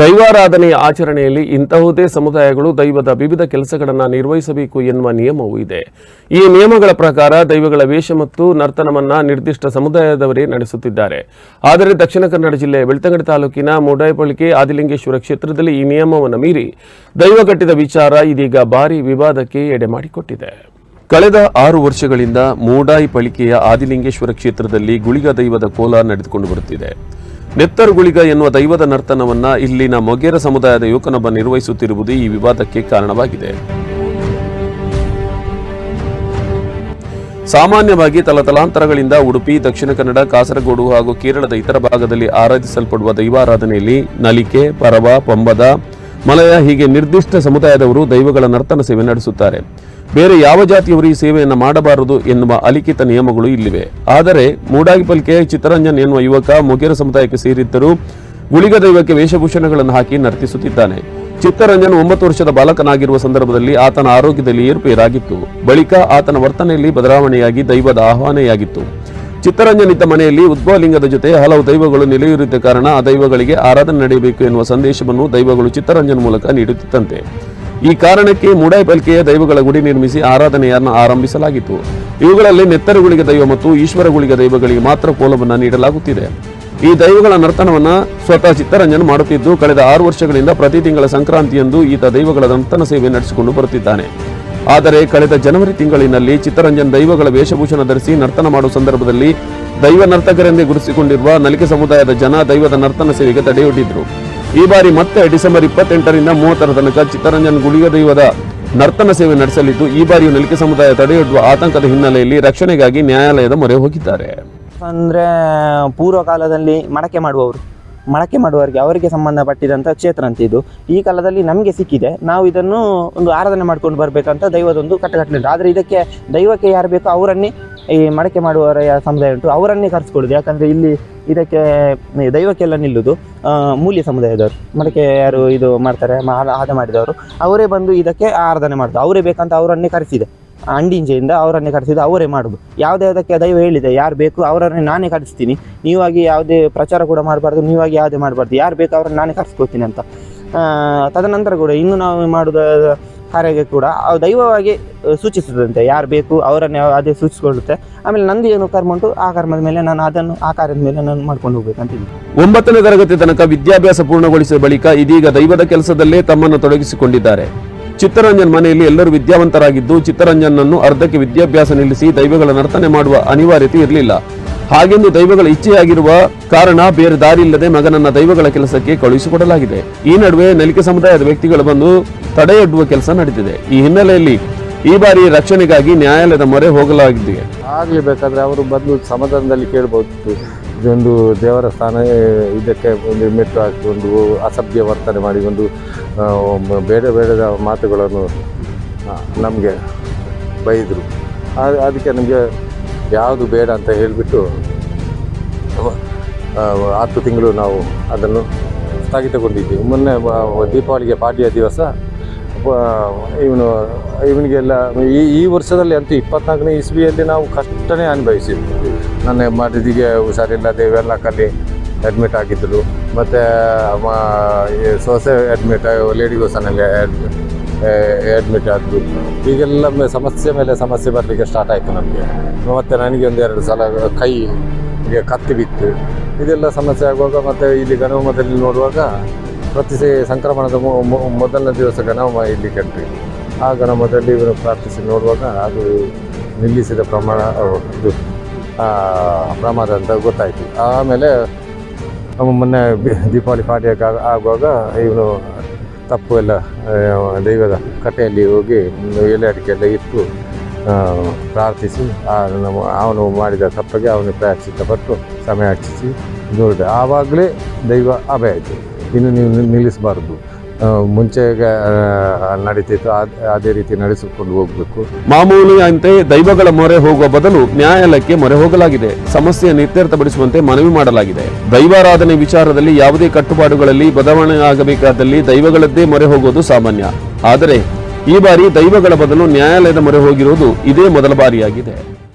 ದೈವಾರಾಧನೆಯ ಆಚರಣೆಯಲ್ಲಿ ಇಂತಹುದೇ ಸಮುದಾಯಗಳು ದೈವದ ವಿವಿಧ ಕೆಲಸಗಳನ್ನು ನಿರ್ವಹಿಸಬೇಕು ಎನ್ನುವ ನಿಯಮವೂ ಇದೆ. ಈ ನಿಯಮಗಳ ಪ್ರಕಾರ ದೈವಗಳ ವೇಷ ಮತ್ತು ನರ್ತನವನ್ನ ನಿರ್ದಿಷ್ಟ ಸಮುದಾಯದವರೇ ನಡೆಸುತ್ತಿದ್ದಾರೆ. ಆದರೆ ದಕ್ಷಿಣ ಕನ್ನಡ ಜಿಲ್ಲೆ ಬೆಳ್ತಂಗಡಿ ತಾಲೂಕಿನ ಮೂಡಾಯಪಳಿಕೆ ಆದಿಲಿಂಗೇಶ್ವರ ಕ್ಷೇತ್ರದಲ್ಲಿ ಈ ನಿಯಮವನ್ನು ಮೀರಿ ದೈವ ಕಟ್ಟಿದ ವಿಚಾರ ಇದೀಗ ಭಾರಿ ವಿವಾದಕ್ಕೆ ಎಡೆ ಮಾಡಿಕೊಟ್ಟಿದೆ. ಕಳೆದ ಆರು ವರ್ಷಗಳಿಂದ ಮೂಡಾಯಿ ಪಳಿಕೆಯ ಆದಿಲಿಂಗೇಶ್ವರ ಕ್ಷೇತ್ರದಲ್ಲಿ ಗುಳಿಗ ದೈವದ ಕೋಲ ನಡೆದುಕೊಂಡು ಬರುತ್ತಿದೆ. ನೆತ್ತರು ಗುಳಿಗ ಎನ್ನುವ ದೈವದ ನರ್ತನವನ್ನ ಇಲ್ಲಿನ ಮೊಗೇರ ಸಮುದಾಯದ ಯುವಕನೊಬ್ಬ ನಿರ್ವಹಿಸುತ್ತಿರುವುದು ಈ ವಿವಾದಕ್ಕೆ ಕಾರಣವಾಗಿದೆ. ಸಾಮಾನ್ಯವಾಗಿ ತಲತಲಾಂತರಗಳಿಂದ ಉಡುಪಿ, ದಕ್ಷಿಣ ಕನ್ನಡ, ಕಾಸರಗೋಡು ಹಾಗೂ ಕೇರಳದ ಇತರ ಭಾಗದಲ್ಲಿ ಆರಾಧಿಸಲ್ಪಡುವ ದೈವಾರಾಧನೆಯಲ್ಲಿ ನಲಿಕೆ, ಪರವ, ಪಂಬದ ಮಲಯ ಹೀಗೆ ನಿರ್ದಿಷ್ಟ ಸಮುದಾಯದವರು ದೈವಗಳ ನರ್ತನ ಸೇವೆ ನಡೆಸುತ್ತಾರೆ. ಬೇರೆ ಯಾವ ಜಾತಿಯವರು ಈ ಸೇವೆಯನ್ನು ಮಾಡಬಾರದು ಎನ್ನುವ ಅಲಿಖಿತ ನಿಯಮಗಳು ಇಲ್ಲಿವೆ. ಆದರೆ ಮೂಡಾಗಿಪಲ್ಕೆ ಚಿತ್ತರಂಜನ್ ಎನ್ನುವ ಯುವಕ ಮೊಗೇರ ಸಮುದಾಯಕ್ಕೆ ಸೇರಿದ್ದರೂ ಗುಳಿಗ ದೈವಕ್ಕೆ ವೇಷಭೂಷಣಗಳನ್ನು ಹಾಕಿ ನರ್ತಿಸುತ್ತಿದ್ದಾನೆ. ಚಿತ್ತರಂಜನ್ ಒಂಬತ್ತು ವರ್ಷದ ಬಾಲಕನಾಗಿರುವ ಸಂದರ್ಭದಲ್ಲಿ ಆತನ ಆರೋಗ್ಯದಲ್ಲಿ ಏರುಪೇರಾಗಿತ್ತು. ಬಳಿಕ ಆತನ ವರ್ತನೆಯಲ್ಲಿ ಬದಲಾವಣೆಯಾಗಿ ದೈವದ ಆಹ್ವಾನೆಯಾಗಿತ್ತು. ಚಿತ್ತರಂಜನ್ ಇದ್ದ ಮನೆಯಲ್ಲಿ ಉದ್ಭವಲಿಂಗದ ಜೊತೆ ಹಲವು ದೈವಗಳು ನೆಲೆಯೂರಿದ್ದ ಕಾರಣ ಆ ದೈವಗಳಿಗೆ ಆರಾಧನೆ ನಡೆಯಬೇಕು ಎನ್ನುವ ಸಂದೇಶವನ್ನು ದೈವಗಳು ಚಿತ್ತರಂಜನ್ ಮೂಲಕ ನೀಡುತ್ತಿತ್ತಂತೆ. ಈ ಕಾರಣಕ್ಕೆ ಮೂಡೈ ಪಲ್ಕೆಯ ದೈವಗಳ ಗುಡಿ ನಿರ್ಮಿಸಿ ಆರಾಧನೆಯನ್ನು ಆರಂಭಿಸಲಾಗಿತ್ತು. ಇವುಗಳಲ್ಲಿ ನೆತ್ತರುಗಳಿಗೆ ದೈವ ಮತ್ತು ಈಶ್ವರಗುಳಿಗ ದೈವಗಳಿಗೆ ಮಾತ್ರ ಕೋಲವನ್ನು ನೀಡಲಾಗುತ್ತಿದೆ. ಈ ದೈವಗಳ ನರ್ತನವನ್ನು ಸ್ವತಃ ಚಿತ್ತರಂಜನ್ ಮಾಡುತ್ತಿದ್ದು, ಕಳೆದ ಆರು ವರ್ಷಗಳಿಂದ ಪ್ರತಿ ತಿಂಗಳ ಸಂಕ್ರಾಂತಿಯಂದು ಈತ ದೈವಗಳ ನರ್ತನ ಸೇವೆ ನಡೆಸಿಕೊಂಡು ಬರುತ್ತಿದ್ದಾನೆ. ಆದರೆ ಕಳೆದ ಜನವರಿ ತಿಂಗಳಿನಲ್ಲಿ ಚಿತ್ತರಂಜನ್ ದೈವಗಳ ವೇಷಭೂಷಣ ಧರಿಸಿ ನರ್ತನ ಮಾಡುವ ಸಂದರ್ಭದಲ್ಲಿ ದೈವ ನರ್ತಕರೆಂದೇ ಗುರುತಿಸಿಕೊಂಡಿರುವ ನಲಿಕೆ ಸಮುದಾಯದ ಜನ ದೈವದ ನರ್ತನ ಸೇವೆಗೆ ತಡೆಯೊಡ್ಡಿದ್ರು. ಈ ಬಾರಿ ಮತ್ತೆ ಡಿಸೆಂಬರ್ ಇಪ್ಪತ್ತೆಂಟರಿಂದ ಮೂವತ್ತರ ತನಕ ಚಿತ್ತರಂಜನ್ ಗುಳಿಗ ದೈವದ ನರ್ತನ ಸೇವೆ ನಡೆಸಲಿದ್ದು, ಈ ಬಾರಿಯೂ ನಲಿಕೆ ಸಮುದಾಯ ತಡೆಯೊಡ್ಡುವ ಆತಂಕದ ಹಿನ್ನೆಲೆಯಲ್ಲಿ ರಕ್ಷಣೆಗಾಗಿ ನ್ಯಾಯಾಲಯದ ಮೊರೆ ಹೋಗಿದ್ದಾರೆ. ಅಂದ್ರೆ ಪೂರ್ವ ಕಾಲದಲ್ಲಿ ಮಡಕೆ ಮಾಡುವವರು. ಮಡಕೆ ಮಾಡುವವರಿಗೆ, ಅವರಿಗೆ ಸಂಬಂಧಪಟ್ಟಿದಂಥ ಕ್ಷೇತ್ರ ಅಂತ ಇದು. ಈ ಕಾಲದಲ್ಲಿ ನಮಗೆ ಸಿಕ್ಕಿದೆ. ನಾವು ಇದನ್ನು ಒಂದು ಆರಾಧನೆ ಮಾಡ್ಕೊಂಡು ಬರಬೇಕಂತ ದೈವದೊಂದು ಕಟ್ಟಕಟ್ಟಲೆ ಆದರೆ ಇದಕ್ಕೆ ದೈವಕ್ಕೆ ಯಾರು ಬೇಕೋ ಅವರನ್ನೇ ಈ ಮಡಕೆ ಮಾಡುವವರ ಸಮುದಾಯ ಉಂಟು, ಅವರನ್ನೇ ಕರೆಸ್ಕೊಳ್ಳೋದು ಯಾಕಂದರೆ ಇಲ್ಲಿ ಇದಕ್ಕೆ ದೈವಕ್ಕೆಲ್ಲ ನಿಲ್ಲುದು ಮೂಲ್ಯ ಸಮುದಾಯದವರು. ಮಡಕೆ ಯಾರು ಇದು ಮಾಡ್ತಾರೆ ಆದ ಮಾಡಿದವರು. ಅವರೇ ಬಂದು ಇದಕ್ಕೆ ಆರಾಧನೆ ಮಾಡ್ತಾರೆ ಅವರೇ ಬೇಕಂತ ಅವರನ್ನೇ ಕರೆಸಿದೆ. ಅಂಡಿಂಜೆಯಿಂದ ಅವರನ್ನೇ ಕರೆಸಿದ್ದು ಅವರೇ ಮಾಡೋದು. ಯಾವುದೇ ಅದಕ್ಕೆ ದೈವ ಹೇಳಿದೆ, ಯಾರು ಬೇಕು ಅವರನ್ನೇ ನಾನೇ ಕರೆಸ್ತೀನಿ. ನೀವಾಗಿ ಯಾವುದೇ ಪ್ರಚಾರ ಕೂಡ ಮಾಡಬಾರ್ದು, ನೀವಾಗಿ ಯಾವುದೇ ಮಾಡಬಾರ್ದು. ಯಾರು ಬೇಕು ಅವರನ್ನು ನಾನೇ ಕರೆಸ್ಕೊತೀನಿ ಅಂತ. ತದನಂತರ ಕೂಡ ಇನ್ನು ನಾವು ಮಾಡುವ ಕಾರ್ಯಕ್ಕೆ ಕೂಡ ದೈವವಾಗಿ ಸೂಚಿಸುತ್ತಂತೆ ಯಾರು ಬೇಕು ಅವರನ್ನೇ ಅದೇ ಸೂಚಿಸಿಕೊಳ್ಳುತ್ತೆ. ಆಮೇಲೆ ನಂದು ಏನು ಕರ್ಮ ಉಂಟು, ಆ ಕರ್ಮದ ಮೇಲೆ ನಾನು ಅದನ್ನು, ಆ ಕಾರ್ಯದ ಮೇಲೆ ನಾನು ಮಾಡ್ಕೊಂಡು ಹೋಗ್ಬೇಕಂತಿದ್ದೀನಿ ಒಂಬತ್ತನೇ ತರಗತಿ ತನಕ ವಿದ್ಯಾಭ್ಯಾಸ ಪೂರ್ಣಗೊಳಿಸಿದ ಬಳಿಕ ಇದೀಗ ದೈವದ ಕೆಲಸದಲ್ಲೇ ತಮ್ಮನ್ನು ತೊಡಗಿಸಿಕೊಂಡಿದ್ದಾರೆ. ಚಿತ್ತರಂಜನ್ ಮನೆಯಲ್ಲಿ ಎಲ್ಲರೂ ವಿದ್ಯಾವಂತರಾಗಿದ್ದು ಚಿತ್ತರಂಜನ್ನನ್ನು ಅರ್ಧಕ್ಕೆ ವಿದ್ಯಾಭ್ಯಾಸ ನಿಲ್ಲಿಸಿ ದೈವಗಳ ನರ್ತನೆ ಮಾಡುವ ಅನಿವಾರ್ಯತೆ ಇರಲಿಲ್ಲ. ಹಾಗೆಂದು ದೈವಗಳ ಇಚ್ಛೆಯಾಗಿರುವ ಕಾರಣ ಬೇರೆ ದಾರಿ ಇಲ್ಲದೆ ಮಗನನ್ನ ದೈವಗಳ ಕೆಲಸಕ್ಕೆ ಕಳುಹಿಸಿಕೊಡಲಾಗಿದೆ. ಈ ನಡುವೆ ನಲಿಕೆ ಸಮುದಾಯದ ವ್ಯಕ್ತಿಗಳು ಬಂದು ತಡೆಯೊಡ್ಡುವ ಕೆಲಸ ನಡೆದಿದೆ ಈ ಹಿನ್ನೆಲೆಯಲ್ಲಿ ಈ ಬಾರಿ ರಕ್ಷಣೆಗಾಗಿ ನ್ಯಾಯಾಲಯದ ಮೊರೆ ಹೋಗಲಾಗಿದೆ. ಆಗಲಿ ಬೇಕಾದ್ರೆ ಅವರು ಬಂದು ಸಮಾಧಾನದಲ್ಲಿ ಕೇಳ್ಬೋದಿತ್ತು ಇದೊಂದು ದೇವರ ಸ್ಥಾನ ಇದಕ್ಕೆ ಒಂದು ಮೆಟ್ಟು ಹಾಕಿ ಒಂದು ಅಸಭ್ಯ ವರ್ತನೆ ಮಾಡಿ ಒಂದು ಬೇರೆ ಬೇರೆ ಬೇಡ ಬೇಡದ ಮಾತುಗಳನ್ನು ನಮಗೆ ಬೈದರು. ಅದಕ್ಕೆ ನಮಗೆ ಯಾವುದು ಬೇಡ ಅಂತ ಹೇಳಿಬಿಟ್ಟು ಹತ್ತು ತಿಂಗಳು ನಾವು ಅದನ್ನು ಸ್ಥಗಿತಗೊಂಡಿದ್ದೀವಿ. ಮೊನ್ನೆ ದೀಪಾವಳಿಗೆ ಪಾಡ್ಯ ದಿವಸ ಇವನು, ಇವನಿಗೆಲ್ಲ, ಈ ಈ ವರ್ಷದಲ್ಲಿ ಅಂತೂ ಇಪ್ಪತ್ನಾಲ್ಕನೇ ಇಸ್ವಿಯಲ್ಲಿ ನಾವು ಕಷ್ಟನೇ ಅನುಭವಿಸಿದ್ವಿ. ನನ್ನ ಮಡದಿಗೆ ಹುಷಾರಿಲ್ಲದೆ ಇವೆಲ್ಲ ಕಲ್ಲಿ ಅಡ್ಮಿಟ್ ಆಗಿದ್ದರು. ಮತ್ತು ಸೊಸೆ ಅಡ್ಮಿಟ್ ಲೇಡಿ ಗೋಸನಲ್ಲಿ ಅಡ್ಮಿಟ್ ಆದರು ಈಗೆಲ್ಲ ಸಮಸ್ಯೆ ಮೇಲೆ ಸಮಸ್ಯೆ ಬರಲಿಕ್ಕೆ ಸ್ಟಾರ್ಟ್ ಆಯಿತು ನಮಗೆ. ಮತ್ತು ನನಗೆ ಒಂದು ಎರಡು ಸಲ ಕೈ ಹೀಗೆ ಕತ್ತಿ ಬಿತ್ತು. ಇದೆಲ್ಲ ಸಮಸ್ಯೆ ಆಗುವಾಗ ಮತ್ತು ಇಲ್ಲಿ ಗಣಮದಲ್ಲಿ ನೋಡುವಾಗ ಪ್ರತಿ ಸಂಕ್ರಮಣದ ಮೊದಲನೇ ದಿವಸ ಗಣಹೋಮ ಇಲ್ಲಿ ಕಟ್ಟಿ ಆಗ ಗಣಹೋಮದಲ್ಲಿ ಇವರು ಪ್ರಾರ್ಥಿಸಿ ನೋಡುವಾಗ ಅದು ನಿಲ್ಲಿಸಿದ ಪ್ರಮಾಣ ಇದು ಪ್ರಮಾದ ಅಂತ ಗೊತ್ತಾಯಿತು. ಆಮೇಲೆ ನಮ್ಮ ಮೊನ್ನೆ ದೀಪಾವಳಿ ಆಗ- ಆಗುವಾಗ ಇವನು ತಪ್ಪು ಎಲ್ಲ ದೈವದ ಕಟ್ಟೆಯಲ್ಲಿ ಹೋಗಿ ಎಲೆ ಅಡಿಕೆ ಎಲ್ಲ ಇಟ್ಟು ಪ್ರಾರ್ಥಿಸಿ ನಮ್ಮ, ಅವನು ಮಾಡಿದ ತಪ್ಪಿಗೆ ಅವನು ಪ್ರಾಯಶ್ಚಿತ್ತ ಪಟ್ಟು ಸಮಯ ಹಚ್ಚಿಸಿ ನೋಡಿದೆ. ಆವಾಗಲೇ ದೈವ ಅಭಯ ಆಯಿತು. ಇನ್ನು ನೀವು ನಿಲ್- ನಿಲ್ಲಿಸಬಾರ್ದು. ಮುಂಚೆ ನಡೀತಿತ್ತು. ಅದೇ ರೀತಿ ನಡೆಸಿಕೊಂಡು ಹೋಗಬೇಕು. ಮಾಮೂಲಿಯಂತೆ ದೈವಗಳ ಮೊರೆ ಹೋಗುವ ಬದಲು ನ್ಯಾಯಾಲಯಕ್ಕೆ ಮೊರೆ ಹೋಗಲಾಗಿದೆ. ಸಮಸ್ಯೆ ಇತ್ಯರ್ಥಪಡಿಸುವಂತೆ ಮನವಿ ಮಾಡಲಾಗಿದೆ. ದೈವಾರಾಧನೆ ವಿಚಾರದಲ್ಲಿ ಯಾವುದೇ ಕಟ್ಟುಪಾಡುಗಳಲ್ಲಿ ಬದಲಾವಣೆ ಆಗಬೇಕಾದಲ್ಲಿ ದೈವಗಳದ್ದೇ ಮೊರೆ ಹೋಗುವುದು ಸಾಮಾನ್ಯ. ಆದರೆ, ಈ ಬಾರಿ ದೈವಗಳ ಬದಲು ನ್ಯಾಯಾಲಯದ ಮೊರೆ ಹೋಗಿರುವುದು ಇದೇ ಮೊದಲ ಬಾರಿಯಾಗಿದೆ.